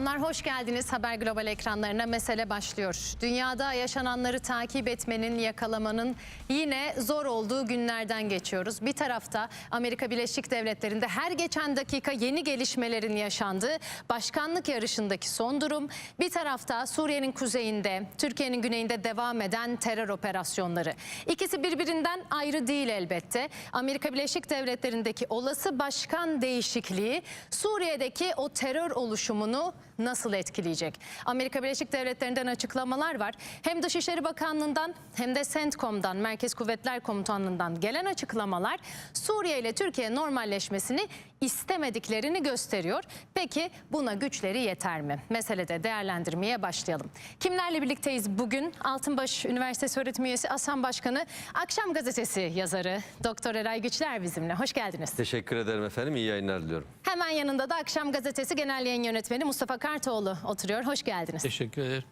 akşamlar, hoş geldiniz Haber Global ekranlarına. Mesele başlıyor. Dünyada yaşananları takip etmenin, yakalamanın yine zor olduğu günlerden geçiyoruz. Bir tarafta Amerika Birleşik Devletleri'nde her geçen dakika yeni gelişmelerin yaşandığı başkanlık yarışındaki son durum. Bir tarafta Suriye'nin kuzeyinde, Türkiye'nin güneyinde devam eden terör operasyonları. İkisi birbirinden ayrı değil elbette. Amerika Birleşik Devletleri'ndeki olası başkan değişikliği Suriye'deki o terör oluşumunu nasıl etkileyecek? Amerika Birleşik Devletleri'nden açıklamalar var. Hem Dışişleri Bakanlığı'ndan hem de CENTCOM'dan, Merkez Kuvvetler Komutanlığı'ndan gelen açıklamalar Suriye ile Türkiye normalleşmesini istemediklerini gösteriyor. Peki buna güçleri yeter mi? Meselede değerlendirmeye başlayalım. Kimlerle birlikteyiz bugün? Altınbaş Üniversitesi öğretim üyesi Asan Başkanı, Akşam Gazetesi yazarı Doktor Eray Güçler bizimle. Hoş geldiniz. Teşekkür ederim efendim. İyi yayınlar diliyorum. Hemen yanında da Akşam Gazetesi Genel Yayın Yönetmeni Mustafa Kartoğlu oturuyor. Hoş geldiniz. Teşekkür ederim.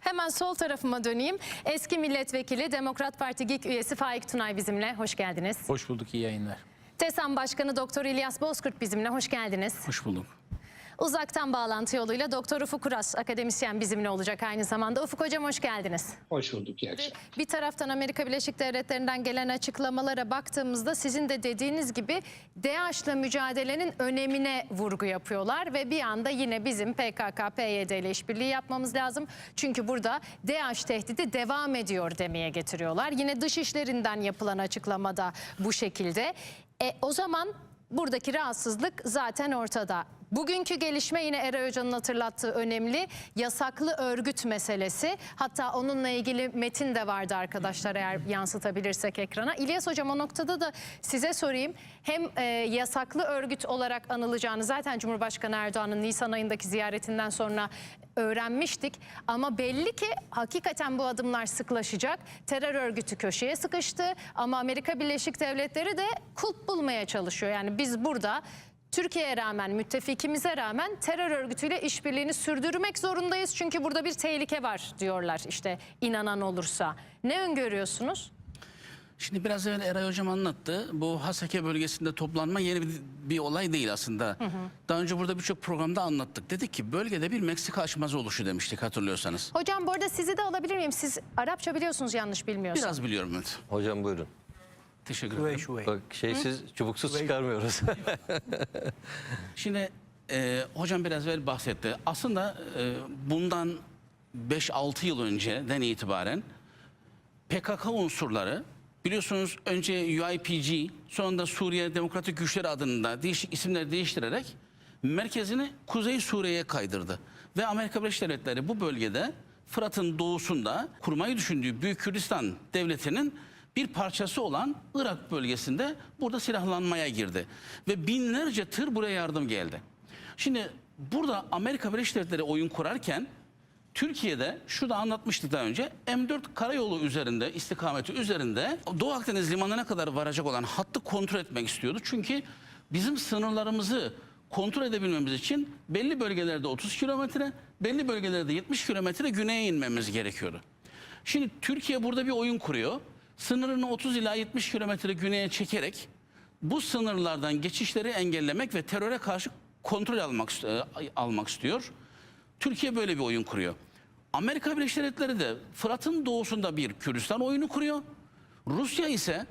Hemen sol tarafıma döneyim. Eski milletvekili Demokrat Parti GİK üyesi Faik Tunay bizimle. Hoş geldiniz. Hoş bulduk, iyi yayınlar. TESAM Başkanı Doktor İlyas Bozkurt bizimle. Hoş geldiniz. Hoş bulduk. Uzaktan bağlantı yoluyla Doktor Ufuk Uras akademisyen bizimle olacak aynı zamanda. Ufuk Hocam hoş geldiniz. Hoş bulduk. iyi akşamlar. Bir taraftan Amerika Birleşik Devletleri'nden gelen açıklamalara baktığımızda sizin de dediğiniz gibi DAEŞ'la mücadelenin önemine vurgu yapıyorlar ve bir anda yine bizim PKK, PYD ile işbirliği yapmamız lazım. Çünkü burada DAEŞ tehdidi devam ediyor demeye getiriyorlar. Yine dışişlerinden yapılan açıklamada bu şekilde. E, o zaman buradaki rahatsızlık zaten ortada. Bugünkü gelişme yine Eray Hoca'nın hatırlattığı önemli yasaklı örgüt meselesi. Hatta onunla ilgili metin de vardı arkadaşlar eğer yansıtabilirsek ekrana. İlyas Hocam o noktada da size sorayım. Hem e, yasaklı örgüt olarak anılacağını zaten Cumhurbaşkanı Erdoğan'ın Nisan ayındaki ziyaretinden sonra öğrenmiştik. Ama belli ki hakikaten bu adımlar sıklaşacak. Terör örgütü köşeye sıkıştı ama Amerika Birleşik Devletleri de kulp bulmaya çalışıyor. Yani biz burada Türkiye'ye rağmen, müttefikimize rağmen terör örgütüyle işbirliğini sürdürmek zorundayız. Çünkü burada bir tehlike var diyorlar işte inanan olursa. Ne öngörüyorsunuz? Şimdi biraz evvel Eray Hocam anlattı. Bu Haseke bölgesinde toplanma yeni bir, bir olay değil aslında. Daha önce burada birçok programda anlattık. Dedik ki bölgede bir Meksika açmazı oluşu demiştik hatırlıyorsanız. Hocam bu arada sizi de alabilir miyim? Siz Arapça biliyorsunuz yanlış bilmiyorsam. Biraz biliyorum evet. Hocam buyurun. Teşekkür ederim. Bak şeysiz, çubuksuz çıkarmıyoruz. Şimdi e, hocam biraz evvel bahsetti. Aslında e, bundan 5-6 yıl önceden itibaren PKK unsurları biliyorsunuz önce UIPG sonra da Suriye Demokratik Güçleri adında değişik isimler değiştirerek merkezini Kuzey Suriye'ye kaydırdı. Ve Amerika Birleşik Devletleri bu bölgede Fırat'ın doğusunda kurmayı düşündüğü Büyük Kürdistan Devleti'nin bir parçası olan Irak bölgesinde burada silahlanmaya girdi. Ve binlerce tır buraya yardım geldi. Şimdi burada Amerika Birleşik Devletleri oyun kurarken Türkiye'de şurada anlatmıştık daha önce M4 karayolu üzerinde istikameti üzerinde Doğu Akdeniz limanına kadar varacak olan hattı kontrol etmek istiyordu. Çünkü bizim sınırlarımızı kontrol edebilmemiz için belli bölgelerde 30 kilometre, belli bölgelerde 70 kilometre güneye inmemiz gerekiyordu. Şimdi Türkiye burada bir oyun kuruyor. Sınırını 30 ila 70 kilometre güneye çekerek bu sınırlardan geçişleri engellemek ve teröre karşı kontrol almak, e, almak istiyor. Türkiye böyle bir oyun kuruyor. Amerika Birleşik Devletleri de Fırat'ın doğusunda bir Kürdistan oyunu kuruyor. Rusya ise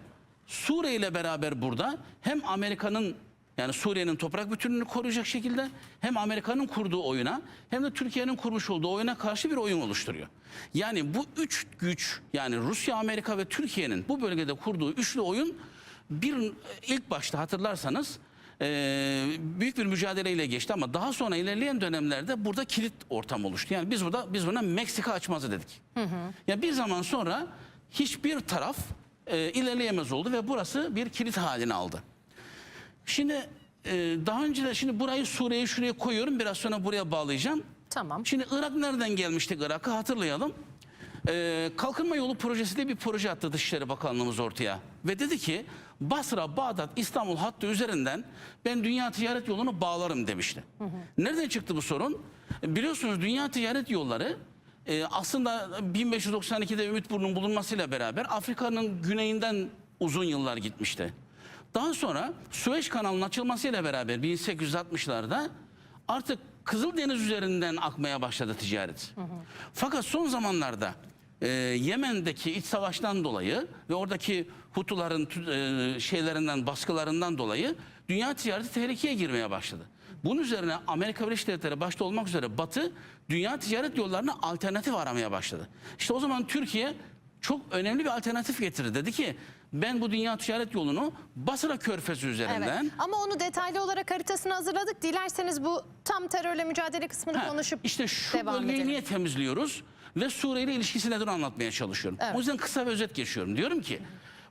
Suriye ile beraber burada hem Amerika'nın yani Suriye'nin toprak bütünlüğünü koruyacak şekilde hem Amerika'nın kurduğu oyuna hem de Türkiye'nin kurmuş olduğu oyuna karşı bir oyun oluşturuyor. Yani bu üç güç yani Rusya, Amerika ve Türkiye'nin bu bölgede kurduğu üçlü oyun bir ilk başta hatırlarsanız e, büyük bir mücadeleyle geçti ama daha sonra ilerleyen dönemlerde burada kilit ortam oluştu. Yani biz burada biz buna Meksika açmazı dedik. Ya bir zaman sonra hiçbir taraf e, ilerleyemez oldu ve burası bir kilit haline aldı. Şimdi e, daha önce de şimdi burayı Suriye'yi şuraya koyuyorum biraz sonra buraya bağlayacağım. Tamam. Şimdi Irak nereden gelmiştik Irak'ı hatırlayalım. Ee, Kalkınma Yolu Projesi diye bir proje attı Dışişleri Bakanlığımız ortaya. Ve dedi ki Basra, Bağdat, İstanbul hattı üzerinden ben dünya ticaret yolunu bağlarım demişti. Nereden çıktı bu sorun? Biliyorsunuz dünya ticaret yolları e, aslında 1592'de Ümit Burnu'nun bulunmasıyla beraber Afrika'nın güneyinden uzun yıllar gitmişti. Daha sonra Süveyş kanalının açılmasıyla beraber 1860'larda artık Kızıldeniz üzerinden akmaya başladı ticaret. Fakat son zamanlarda e, Yemen'deki iç savaştan dolayı ve oradaki Hutuların e, şeylerinden baskılarından dolayı dünya ticareti tehlikeye girmeye başladı. Bunun üzerine Amerika Birleşik Devletleri başta olmak üzere Batı dünya ticaret yollarına alternatif aramaya başladı. İşte o zaman Türkiye çok önemli bir alternatif getirdi. Dedi ki ben bu dünya ticaret yolunu Basra Körfezi üzerinden Evet. Ama onu detaylı olarak haritasını hazırladık. Dilerseniz bu tam terörle mücadele kısmını Ha, konuşup işte şu devam bölgeyi edelim. niye temizliyoruz ve Suriye ile ilişkisi nedir anlatmaya çalışıyorum. Evet. O yüzden kısa ve özet geçiyorum. Diyorum ki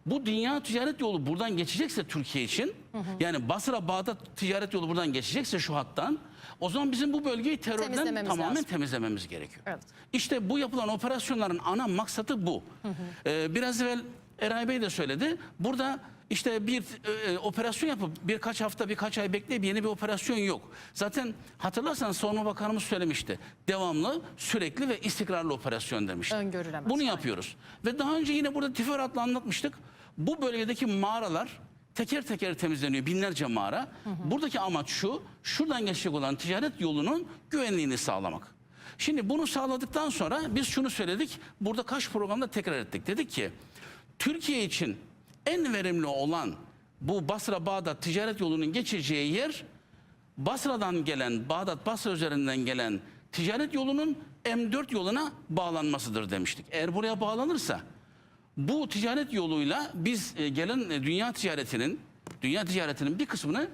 bu dünya ticaret yolu buradan geçecekse Türkiye için yani Basra Bağdat ticaret yolu buradan geçecekse şu hattan o zaman bizim bu bölgeyi terörden Temizlememiz tamamen lazım. temizlememiz gerekiyor. Evet. İşte bu yapılan operasyonların ana maksadı bu. Ee, biraz evvel Eray Bey de söyledi. Burada işte bir e, e, operasyon yapıp birkaç hafta birkaç ay bekleyip yeni bir operasyon yok. Zaten hatırlarsanız Savunma Bakanımız söylemişti. Devamlı, sürekli ve istikrarlı operasyon demişti. Öngörülemez. Bunu yapıyoruz. Ve daha önce yine burada teferruatla anlatmıştık. Bu bölgedeki mağaralar teker teker temizleniyor. Binlerce mağara. Buradaki amaç şu. Şuradan geçecek olan ticaret yolunun güvenliğini sağlamak. Şimdi bunu sağladıktan sonra biz şunu söyledik. Burada kaç programda tekrar ettik. Dedik ki Türkiye için en verimli olan bu Basra-Bağdat ticaret yolunun geçeceği yer Basra'dan gelen, Bağdat Basra üzerinden gelen ticaret yolunun M4 yoluna bağlanmasıdır demiştik. Eğer buraya bağlanırsa bu ticaret yoluyla biz e, gelen e, dünya ticaretinin dünya ticaretinin bir kısmını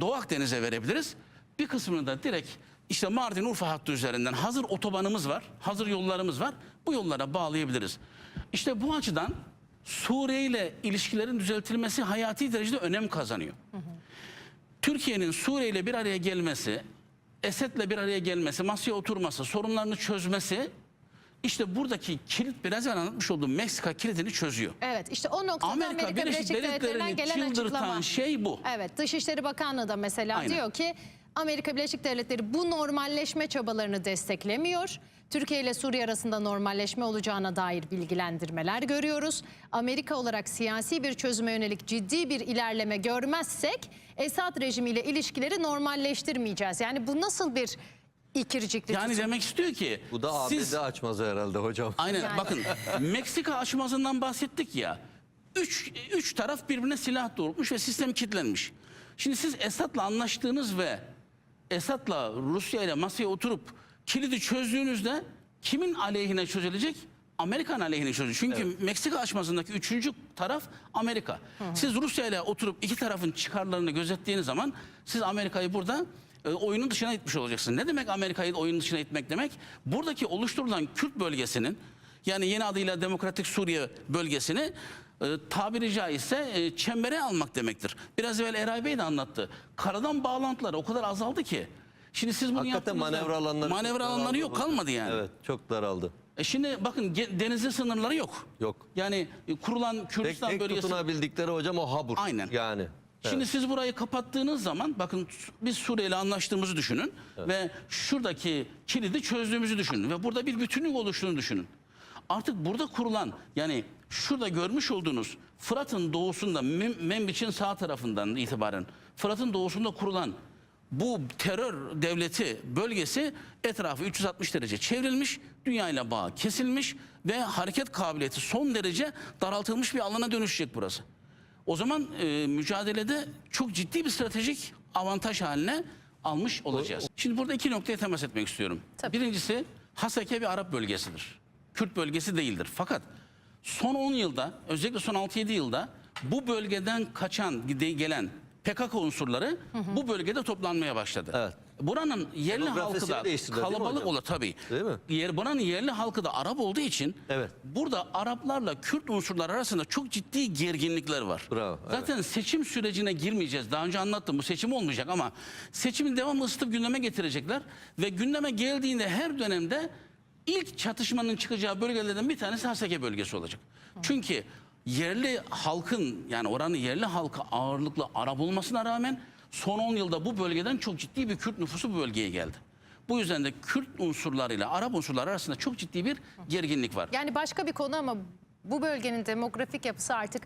Doğu Akdeniz'e verebiliriz. Bir kısmını da direkt işte Mardin Urfa hattı üzerinden hazır otobanımız var, hazır yollarımız var. Bu yollara bağlayabiliriz. İşte bu açıdan Suriye ile ilişkilerin düzeltilmesi hayati derecede önem kazanıyor. Türkiye'nin Suriye ile bir araya gelmesi, Esed'le bir araya gelmesi, masaya oturması, sorunlarını çözmesi işte buradaki kilit biraz evvel anlatmış olduğum Meksika kilidini çözüyor. Evet işte o noktada Amerika, Amerika, Birleşik Birleşik Devletleri'nden gelen açıklama. şey bu. Evet Dışişleri Bakanlığı da mesela Aynen. diyor ki Amerika Birleşik Devletleri bu normalleşme çabalarını desteklemiyor. Türkiye ile Suriye arasında normalleşme olacağına dair bilgilendirmeler görüyoruz. Amerika olarak siyasi bir çözüme yönelik ciddi bir ilerleme görmezsek Esad rejimiyle ilişkileri normalleştirmeyeceğiz. Yani bu nasıl bir ikircikli Yani tutum? demek istiyor ki Bu da ABD siz açmaz herhalde hocam. Aynen Yani. bakın Meksika aşmazından bahsettik ya. Üç, üç taraf birbirine silah doğrultmuş ve sistem kilitlenmiş. Şimdi siz Esad'la anlaştığınız ve Esad'la Rusya ile masaya oturup kilidi çözdüğünüzde kimin aleyhine çözülecek? Amerikan aleyhine çözülecek. Çünkü Meksika aşmazındaki üçüncü taraf Amerika. Siz Rusya ile oturup iki tarafın çıkarlarını gözettiğiniz zaman siz Amerika'yı burada e, oyunun dışına itmiş olacaksınız. Ne demek Amerika'yı oyunun dışına itmek demek? Buradaki oluşturulan Kürt bölgesinin yani yeni adıyla Demokratik Suriye bölgesini e, tabiri caizse e, çembere almak demektir. Biraz evvel Eray Bey de anlattı. Karadan bağlantıları o kadar azaldı ki. Şimdi siz bunu Hakikaten yaptığınızda manevra alanları çok manevra alanları daraldı yok kalmadı yani. Evet çok daraldı. E şimdi bakın ge- denizin sınırları yok. Yok. Yani e, kurulan Tek Kürdistan tek bölgesi tutunabildikleri hocam o habur. Aynen. Yani. Şimdi siz burayı kapattığınız zaman bakın biz Suriye ile anlaştığımızı düşünün ve şuradaki kilidi çözdüğümüzü düşünün ve burada bir bütünlük oluştuğunu düşünün. Artık burada kurulan yani şurada görmüş olduğunuz Fırat'ın doğusunda Mem- Membiç'in sağ tarafından itibaren Fırat'ın doğusunda kurulan bu terör devleti bölgesi etrafı 360 derece çevrilmiş, dünyayla bağ kesilmiş ve hareket kabiliyeti son derece daraltılmış bir alana dönüşecek burası. O zaman e, mücadelede çok ciddi bir stratejik avantaj haline almış olacağız. Şimdi burada iki noktaya temas etmek istiyorum. Tabii. Birincisi Haseke bir Arap bölgesidir. Kürt bölgesi değildir. Fakat son 10 yılda özellikle son 6-7 yılda bu bölgeden kaçan gelen PKK unsurları bu bölgede toplanmaya başladı. Evet. Buranın yerli halkı da kalabalık olur tabii. Değil mi? Yer, buranın yerli halkı da Arap olduğu için Evet. burada Araplarla Kürt unsurlar arasında çok ciddi gerginlikler var. Bravo, evet. Zaten seçim sürecine girmeyeceğiz. Daha önce anlattım bu seçim olmayacak ama seçimin devamlı ısıtıp gündeme getirecekler. Ve gündeme geldiğinde her dönemde ilk çatışmanın çıkacağı bölgelerden bir tanesi Haseke bölgesi olacak. Çünkü yerli halkın yani oranın yerli halkı ağırlıklı Arap olmasına rağmen son 10 yılda bu bölgeden çok ciddi bir Kürt nüfusu bu bölgeye geldi. Bu yüzden de Kürt unsurlarıyla Arap unsurlar arasında çok ciddi bir gerginlik var. Yani başka bir konu ama bu bölgenin demografik yapısı artık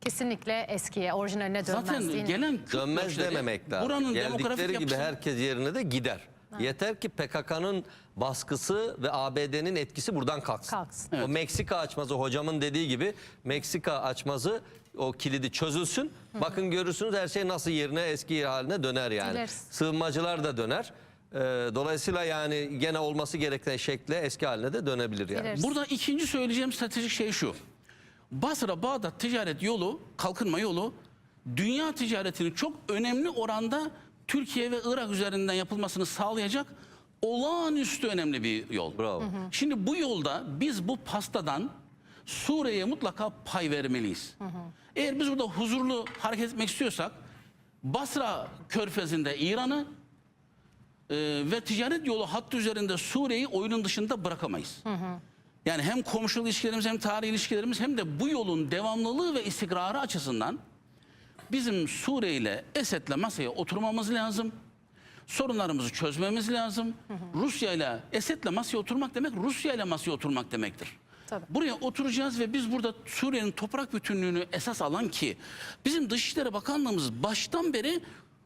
kesinlikle eskiye, orijinaline dönmez Zaten değil mi? gelen Kürt Dönmez göçleri dememek lazım. Buranın Geldikleri demografik gibi yapısı herkes yerine de gider. Yeter ki PKK'nın baskısı ve ABD'nin etkisi buradan kalksın. Kalksın. O Meksika açmazı hocamın dediği gibi Meksika açmazı o kilidi çözülsün. Bakın görürsünüz her şey nasıl yerine eski haline döner yani. Dileriz. Sığınmacılar da döner. Ee, dolayısıyla yani gene olması gereken şekle eski haline de dönebilir yani. Dileriz. Burada ikinci söyleyeceğim stratejik şey şu. Basra Bağdat ticaret yolu, kalkınma yolu dünya ticaretinin çok önemli oranda Türkiye ve Irak üzerinden yapılmasını sağlayacak olağanüstü önemli bir yol. Bravo. Şimdi bu yolda biz bu pastadan Suriye'ye mutlaka pay vermeliyiz. Eğer biz burada huzurlu hareket etmek istiyorsak Basra körfezinde İran'ı e, ve ticaret yolu hattı üzerinde Suriye'yi oyunun dışında bırakamayız. Yani hem komşuluk ilişkilerimiz hem tarihi ilişkilerimiz hem de bu yolun devamlılığı ve istikrarı açısından bizim Suriye ile Esed'le masaya oturmamız lazım. Sorunlarımızı çözmemiz lazım. Rusya ile Esed'le masaya oturmak demek Rusya ile masaya oturmak demektir. Tabii. Buraya oturacağız ve biz burada Suriye'nin toprak bütünlüğünü esas alan ki bizim Dışişleri Bakanlığımız baştan beri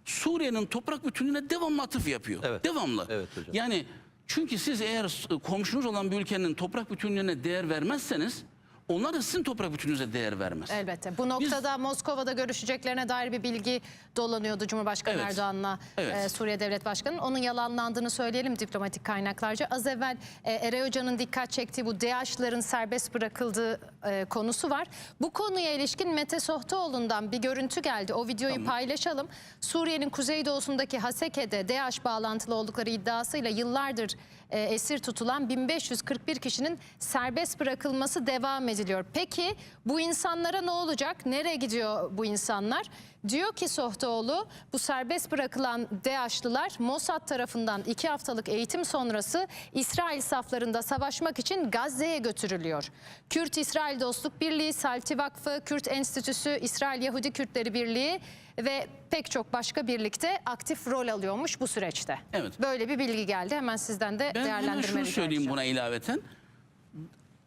Suriye'nin toprak bütünlüğüne devamlı atıf yapıyor. Evet. Devamlı. Evet hocam. Yani çünkü siz eğer komşunuz olan bir ülkenin toprak bütünlüğüne değer vermezseniz onlar da sizin toprak bütünlüğünüze değer vermez. Elbette. Bu noktada Moskova'da görüşeceklerine dair bir bilgi dolanıyordu Cumhurbaşkanı Evet. Erdoğan'la Evet. e, Suriye Devlet Başkanı'nın. Onun yalanlandığını söyleyelim diplomatik kaynaklarca. Az evvel e, Eray Hoca'nın dikkat çektiği bu DAEŞ'ların serbest bırakıldığı e, konusu var. Bu konuya ilişkin Mete Sohtoğlu'ndan bir görüntü geldi. O videoyu paylaşalım. Suriye'nin kuzeydoğusundaki Haseke'de DAEŞ bağlantılı oldukları iddiasıyla yıllardır e, esir tutulan 1541 kişinin serbest bırakılması devam ediliyor. Peki bu insanlara ne olacak? Nereye gidiyor bu insanlar? Diyor ki Sohtoğlu bu serbest bırakılan DAEŞ'lılar Mossad tarafından iki haftalık eğitim sonrası İsrail saflarında savaşmak için Gazze'ye götürülüyor. Kürt-İsrail Dostluk Birliği, Salti Vakfı, Kürt Enstitüsü, İsrail Yahudi Kürtleri Birliği ve pek çok başka birlikte aktif rol alıyormuş bu süreçte. Evet. Böyle bir bilgi geldi. Hemen sizden de Ben hemen değerlendirme şunu söyleyeyim buna ilaveten.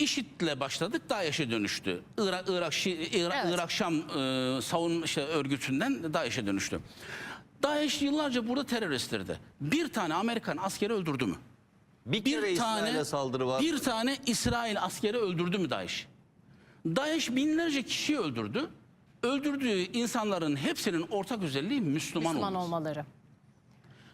IŞİD'le başladık, DAEŞ'e dönüştü. Irak, Irak, Şi- Irak, Evet. Irak Şam e, savun işte, örgütünden DAEŞ'e dönüştü. DAEŞ yıllarca burada terör estirdi. Bir tane Amerikan askeri öldürdü mü? Bir Bir kere tane İsrail'e saldırı var. Bir tane İsrail askeri öldürdü mü DAEŞ? DAEŞ binlerce kişi öldürdü. Öldürdüğü insanların hepsinin ortak özelliği Müslüman, Müslüman olması. olmaları.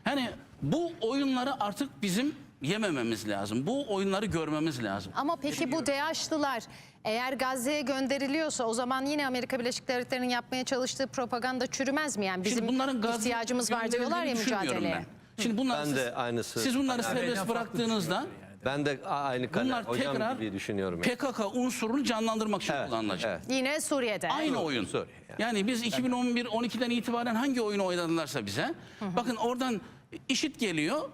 Hani bu oyunları artık bizim yemememiz lazım. Bu oyunları görmemiz lazım. Ama peki bu DAEŞ'lılar eğer Gazze'ye gönderiliyorsa o zaman yine Amerika Birleşik Devletleri'nin yapmaya çalıştığı propaganda çürümez mi? Yani bizim Şimdi bunların ihtiyacımız var diyorlar ya düşünmüyorum mücadeleye. Ben. Şimdi bunlar Ben siz, de aynısı. siz bunları Yani serbest bıraktığınızda Ben de aynı kale bunlar hocam tekrar gibi düşünüyorum. yani. PKK unsurunu canlandırmak için Evet, kullanılacak. evet. Yine Suriye'de. Aynı oyun. Suriye yani. Yani biz 2011-12'den itibaren hangi oyunu oynadılarsa bize. Bakın oradan işit geliyor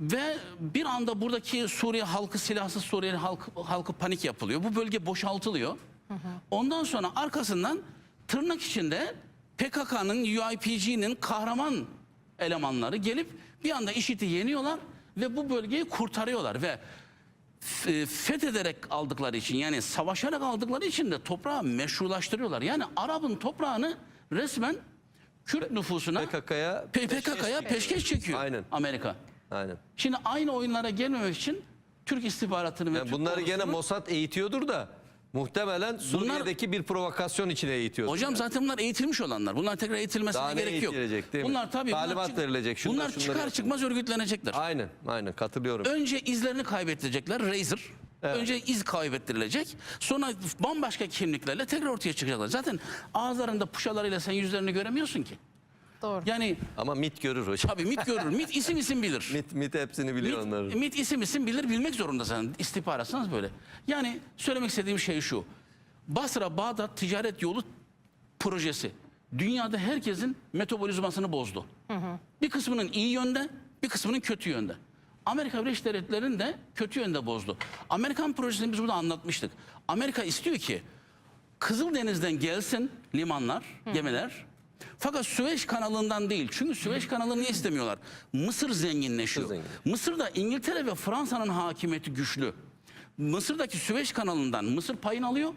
ve bir anda buradaki Suriye halkı silahsız Suriye halkı, halkı panik yapılıyor. Bu bölge boşaltılıyor. Ondan sonra arkasından tırnak içinde PKK'nın, UIPG'nin kahraman elemanları gelip bir anda IŞİD'i yeniyorlar ve bu bölgeyi kurtarıyorlar ve fethederek aldıkları için yani savaşarak aldıkları için de toprağı meşrulaştırıyorlar. Yani Arap'ın toprağını resmen Kürt nüfusuna PKK'ya PKK'ya peşkeş çekiyor Aynen. Amerika. Aynen. Şimdi aynı oyunlara gelmemek için Türk istihbaratını ve Yani Türk bunları gene Mossad eğitiyordur da muhtemelen Suriye'deki bir provokasyon içine eğitiyor. Hocam zaten bunlar eğitilmiş olanlar. Bunlar tekrar eğitilmesine Daha gerek yok. değil mi? bunlar tabii Talimat bunlar, çık- verilecek, şunlar, bunlar çıkar yapın. çıkmaz örgütlenecekler. Aynen, aynen katılıyorum. Önce izlerini kaybettirecekler Razer. Önce iz kaybettirilecek. Sonra bambaşka kimliklerle tekrar ortaya çıkacaklar. Zaten ağızlarında puşalarıyla sen yüzlerini göremiyorsun ki. Doğru. Yani Ama MIT görür hocam. tabii MIT görür. MIT isim isim bilir. MIT, MIT hepsini biliyor MIT, onların. MIT isim isim bilir bilmek zorunda sen istihbaratsanız böyle. Yani söylemek istediğim şey şu. Basra Bağdat ticaret yolu projesi dünyada herkesin metabolizmasını bozdu. Bir kısmının iyi yönde, bir kısmının kötü yönde. Amerika Birleşik Devletleri'nin de kötü yönde bozdu. Amerikan projesini biz burada anlatmıştık. Amerika istiyor ki Kızıldeniz'den gelsin limanlar, gemiler. Fakat Süveyş kanalından değil. Çünkü Süveyş kanalını niye istemiyorlar? Mısır zenginleşiyor. Mısır Mısır'da İngiltere ve Fransa'nın hakimiyeti güçlü. Mısır'daki Süveyş kanalından Mısır payını alıyor.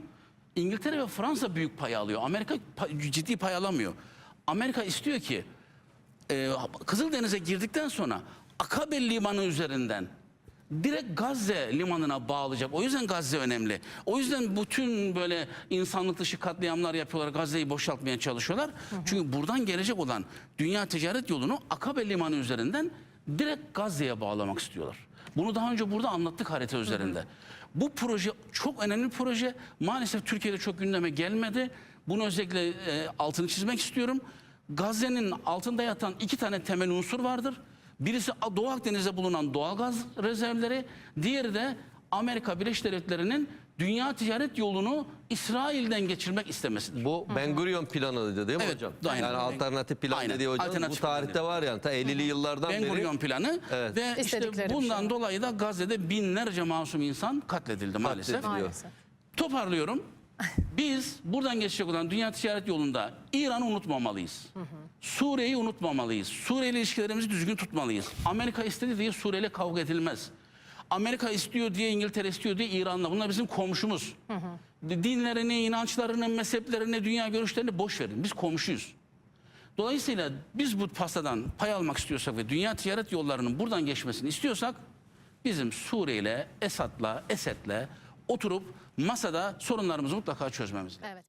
İngiltere ve Fransa büyük pay alıyor. Amerika ciddi pay alamıyor. Amerika istiyor ki e, Kızıldeniz'e girdikten sonra Akabe limanı üzerinden direkt Gazze limanına bağlayacak. O yüzden Gazze önemli. O yüzden bütün böyle insanlık dışı katliamlar yapıyorlar. Gazze'yi boşaltmaya çalışıyorlar. Çünkü buradan gelecek olan dünya ticaret yolunu Akabe limanı üzerinden direkt Gazze'ye bağlamak istiyorlar. Bunu daha önce burada anlattık harita üzerinde. Bu proje çok önemli bir proje. Maalesef Türkiye'de çok gündeme gelmedi. Bunu özellikle e, altını çizmek istiyorum. Gazze'nin altında yatan iki tane temel unsur vardır. Birisi Doğu Akdeniz'de bulunan doğal gaz rezervleri, diğeri de Amerika Birleşik Devletleri'nin dünya ticaret yolunu İsrail'den geçirmek istemesidir. Bu Ben Gurion planıydı değil mi Evet, hocam? aynen. Yani alternatif plan Aynen, dediği hocam alternatif bu tarihte plan. var yani ta 50'li yıllardan Ben beri. Gurion planı Evet. ve işte İstedikleri bir bundan şey. dolayı da Gazze'de binlerce masum insan katledildi maalesef. Katlediliyor. Maalesef. Toparlıyorum. Biz buradan geçecek olan dünya ticaret yolunda İran'ı unutmamalıyız. Suriye'yi unutmamalıyız. Suriye ile ilişkilerimizi düzgün tutmalıyız. Amerika istedi diye Suriye ile kavga edilmez. Amerika istiyor diye İngiltere istiyor diye İran'la. Bunlar bizim komşumuz. Dinlerini, inançlarını, mezheplerini, dünya görüşlerini boş verin. Biz komşuyuz. Dolayısıyla biz bu pastadan pay almak istiyorsak ve dünya ticaret yollarının buradan geçmesini istiyorsak bizim Suriye ile Esad'la, Esed'le oturup masada sorunlarımızı mutlaka çözmemiz lazım. Evet.